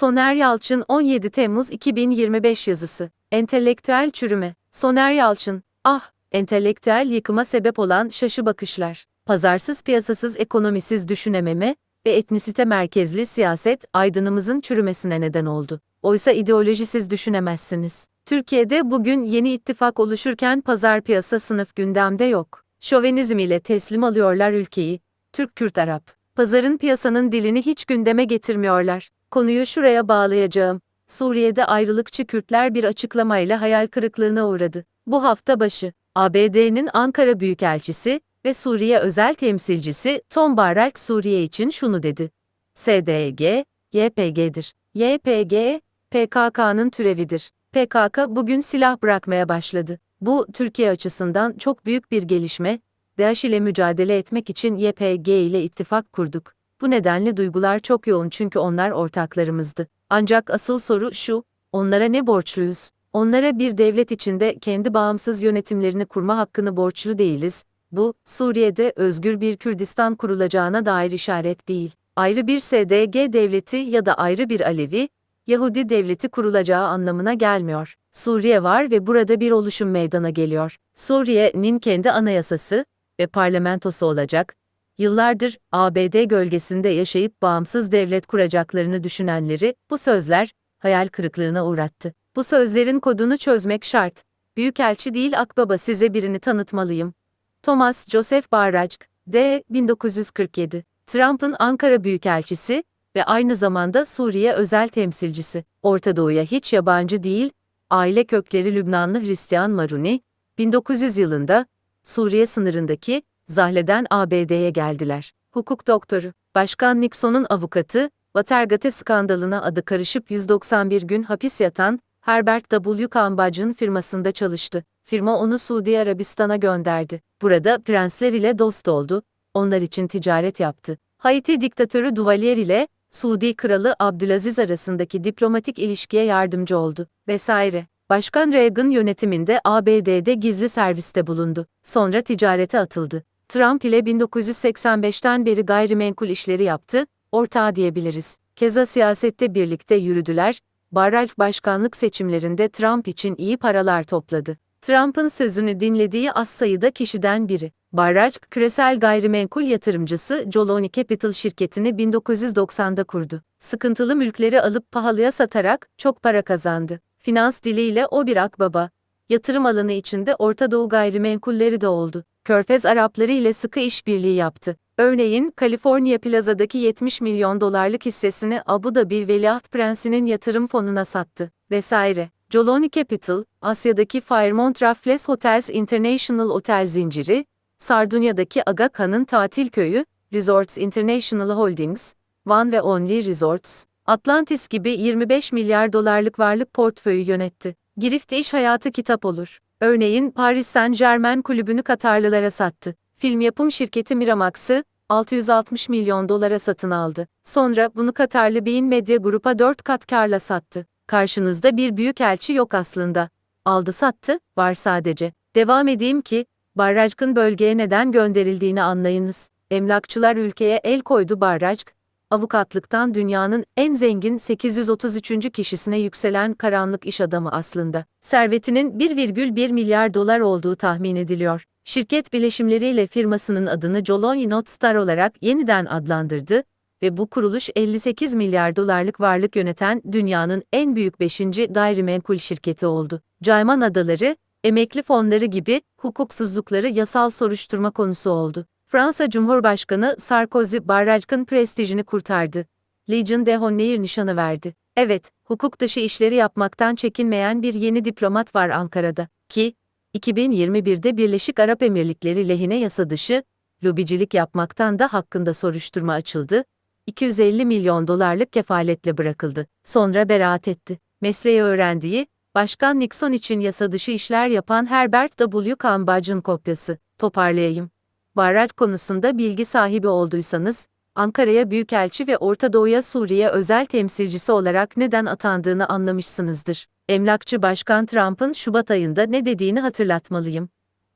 Soner Yalçın 17 Temmuz 2025 yazısı. Entelektüel çürüme. Soner Yalçın. Ah, entelektüel yıkıma sebep olan şaşı bakışlar. Pazarsız piyasasız ekonomisiz düşünememe ve etnisite merkezli siyaset aydınımızın çürümesine neden oldu. Oysa ideolojisiz düşünemezsiniz. Türkiye'de bugün yeni ittifak oluşurken pazar piyasa sınıf gündemde yok. Şovenizm ile teslim alıyorlar ülkeyi. Türk Kürt Arap. Pazarın piyasanın dilini hiç gündeme getirmiyorlar. Konuyu şuraya bağlayacağım. Suriye'de ayrılıkçı Kürtler bir açıklamayla hayal kırıklığına uğradı. Bu hafta başı, ABD'nin Ankara Büyükelçisi ve Suriye özel temsilcisi Tom Barrak Suriye için şunu dedi. SDG, YPG'dir. YPG, PKK'nın türevidir. PKK bugün silah bırakmaya başladı. Bu, Türkiye açısından çok büyük bir gelişme. DAEŞ ile mücadele etmek için YPG ile ittifak kurduk. Bu nedenle duygular çok yoğun çünkü onlar ortaklarımızdı. Ancak asıl soru şu, onlara ne borçluyuz? Onlara bir devlet içinde kendi bağımsız yönetimlerini kurma hakkını borçlu değiliz. Bu, Suriye'de özgür bir Kürdistan kurulacağına dair işaret değil. Ayrı bir SDG devleti ya da ayrı bir Alevi, Yahudi devleti kurulacağı anlamına gelmiyor. Suriye var ve burada bir oluşum meydana geliyor. Suriye'nin kendi anayasası ve parlamentosu olacak. Yıllardır ABD gölgesinde yaşayıp bağımsız devlet kuracaklarını düşünenleri bu sözler hayal kırıklığına uğrattı. Bu sözlerin kodunu çözmek şart. Büyükelçi değil akbaba size birini tanıtmalıyım. Thomas Joseph Barrack, D. 1947. Trump'ın Ankara Büyükelçisi ve aynı zamanda Suriye özel temsilcisi. Orta Doğu'ya hiç yabancı değil, aile kökleri Lübnanlı Hristiyan Maruni, 1900 yılında Suriye sınırındaki Zahle'den ABD'ye geldiler. Hukuk doktoru, Başkan Nixon'un avukatı, Watergate skandalına adı karışıp 191 gün hapis yatan Herbert W. Kambac'ın firmasında çalıştı. Firma onu Suudi Arabistan'a gönderdi. Burada prensler ile dost oldu, onlar için ticaret yaptı. Haiti diktatörü Duvalier ile Suudi Kralı Abdülaziz arasındaki diplomatik ilişkiye yardımcı oldu vesaire. Başkan Reagan yönetiminde ABD'de gizli serviste bulundu. Sonra ticarete atıldı. Trump ile 1985'ten beri gayrimenkul işleri yaptı, ortağı diyebiliriz. Keza siyasette birlikte yürüdüler, Barralf başkanlık seçimlerinde Trump için iyi paralar topladı. Trump'ın sözünü dinlediği az sayıda kişiden biri. Barralf, küresel gayrimenkul yatırımcısı Jolony Capital şirketini 1990'da kurdu. Sıkıntılı mülkleri alıp pahalıya satarak çok para kazandı. Finans diliyle o bir akbaba. Yatırım alanı içinde Orta Doğu gayrimenkulleri de oldu. Körfez Arapları ile sıkı işbirliği yaptı. Örneğin, Kaliforniya Plaza'daki 70 milyon dolarlık hissesini Abu Dhabi Veliaht Prensi'nin yatırım fonuna sattı, vesaire. Jolony Capital, Asya'daki Fairmont Raffles Hotels International Otel zinciri, Sardunya'daki Aga Khan'ın tatil köyü, Resorts International Holdings, One ve Only Resorts, Atlantis gibi 25 milyar dolarlık varlık portföyü yönetti. Girifte iş hayatı kitap olur. Örneğin Paris Saint-Germain kulübünü Katarlılara sattı. Film yapım şirketi Miramax'ı 660 milyon dolara satın aldı. Sonra bunu Katarlı Bein Medya Grup'a 4 kat karla sattı. Karşınızda bir büyük elçi yok aslında. Aldı sattı, var sadece. Devam edeyim ki, Barrack'ın bölgeye neden gönderildiğini anlayınız. Emlakçılar ülkeye el koydu Barrack, avukatlıktan dünyanın en zengin 833. kişisine yükselen karanlık iş adamı aslında. Servetinin 1,1 milyar dolar olduğu tahmin ediliyor. Şirket bileşimleriyle firmasının adını Jolony Notstar olarak yeniden adlandırdı ve bu kuruluş 58 milyar dolarlık varlık yöneten dünyanın en büyük 5. gayrimenkul şirketi oldu. Cayman Adaları, emekli fonları gibi hukuksuzlukları yasal soruşturma konusu oldu. Fransa Cumhurbaşkanı Sarkozy Barrac'ın prestijini kurtardı. Legion d'Honneur nişanı verdi. Evet, hukuk dışı işleri yapmaktan çekinmeyen bir yeni diplomat var Ankara'da ki 2021'de Birleşik Arap Emirlikleri lehine yasa dışı lobicilik yapmaktan da hakkında soruşturma açıldı. 250 milyon dolarlık kefaletle bırakıldı. Sonra beraat etti. Mesleği öğrendiği, Başkan Nixon için yasa dışı işler yapan Herbert W. Kambac'ın kopyası. Toparlayayım. Barraj konusunda bilgi sahibi olduysanız, Ankara'ya Büyükelçi ve Orta Doğu'ya Suriye özel temsilcisi olarak neden atandığını anlamışsınızdır. Emlakçı Başkan Trump'ın Şubat ayında ne dediğini hatırlatmalıyım.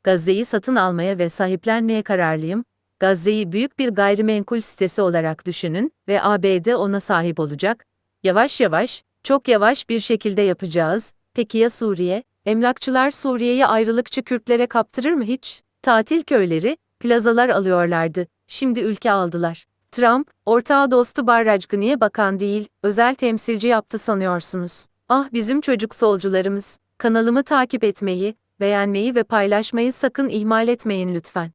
Gazze'yi satın almaya ve sahiplenmeye kararlıyım. Gazze'yi büyük bir gayrimenkul sitesi olarak düşünün ve ABD ona sahip olacak. Yavaş yavaş, çok yavaş bir şekilde yapacağız. Peki ya Suriye? Emlakçılar Suriye'yi ayrılıkçı Kürtlere kaptırır mı hiç? Tatil köyleri, plazalar alıyorlardı. Şimdi ülke aldılar. Trump, ortağı dostu Barracgıni'ye bakan değil, özel temsilci yaptı sanıyorsunuz. Ah bizim çocuk solcularımız. Kanalımı takip etmeyi, beğenmeyi ve paylaşmayı sakın ihmal etmeyin lütfen.